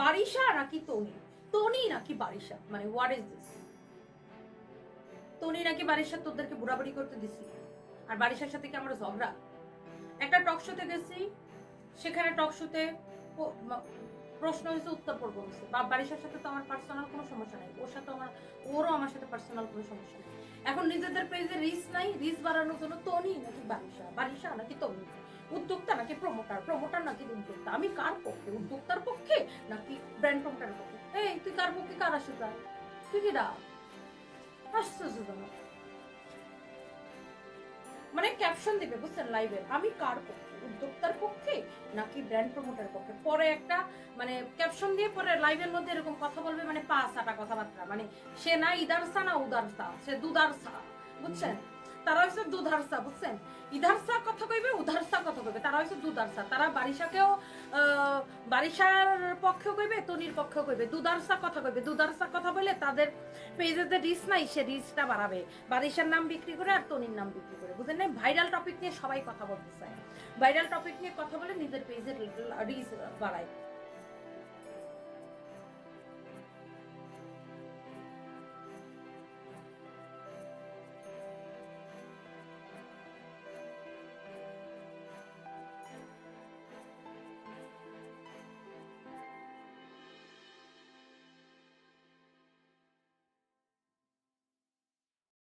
বারিশা নাকি তনি? তনি নাকি বারিশা? মানে হোয়াট ইজ দিস তনি নাকি বারিশা? তোদেরকে বুড়াবুড়ি করতে দিছি। আর বারিশার সাথে কি আমার ঝগড়া? একটা টক শোতে গেছি, সেখানে টক শোতে প্রশ্ন হয়েছে, উত্তর পর্ব হয়েছে। বা বারিশার সাথে তো আমার পার্সোনাল কোনো সমস্যা নেই। ওর সাথে আমার, ওরও আমার সাথে পার্সোনাল কোনো সমস্যা নেই। এখন নিজেদের পেজে রিস নাই রিস বাড়ানোর জন্য তনি নাকি বারিশা? বারিশা নাকি তনি? উদ্যোক্তা নাকি প্রমোটার প্রমোটার নাকি উদ্যোক্তা? আমি কার পক্ষে? উদ্যোক্তার পক্ষে? ব্র্যান্ড প্রমোটারের পক্ষে এই, তুই কার পক্ষে কার আসে যা তুই কি ডা আশ্চর্যজনক মানে ক্যাপশন দিবে, বুঝছেন লাইভে আমি কার পক্ষে? উদ্যোক্তার পক্ষে নাকি ব্র্যান্ড প্রমোটার পক্ষে? পরে একটা মানে ক্যাপশন দিয়ে পরে লাইভের মধ্যে এরকম কথা বলবে মানে পা সাটা কথাবার্তা। মানে সে না ইদারসা না উদারসা, সে দুদারসা, বুঝছেন? তারা হচ্ছে দুধারসা, বুঝছেন? ইধারসা কথা কইবে, উধারসা কথা কইবে। তারা হচ্ছে দুধারসা। তারা বারিশাকেও বারিশার পক্ষেও কইবে তনির পক্ষেও কইবে। দুধারসা কথা কইবে। দুধারসা কথা বলে তাদের পেজে যে রিচ নাই, সে রিচটা বাড়াবে। বারিশার নাম বিক্রি করে আর তনির নাম বিক্রি করে। বুঝলেন না ভাইরাল টপিক নিয়ে সবাই কথা বলতে চায়। ভাইরাল টপিক নিয়ে কথা বলে নিজের পেজের রিচ বাড়ায়।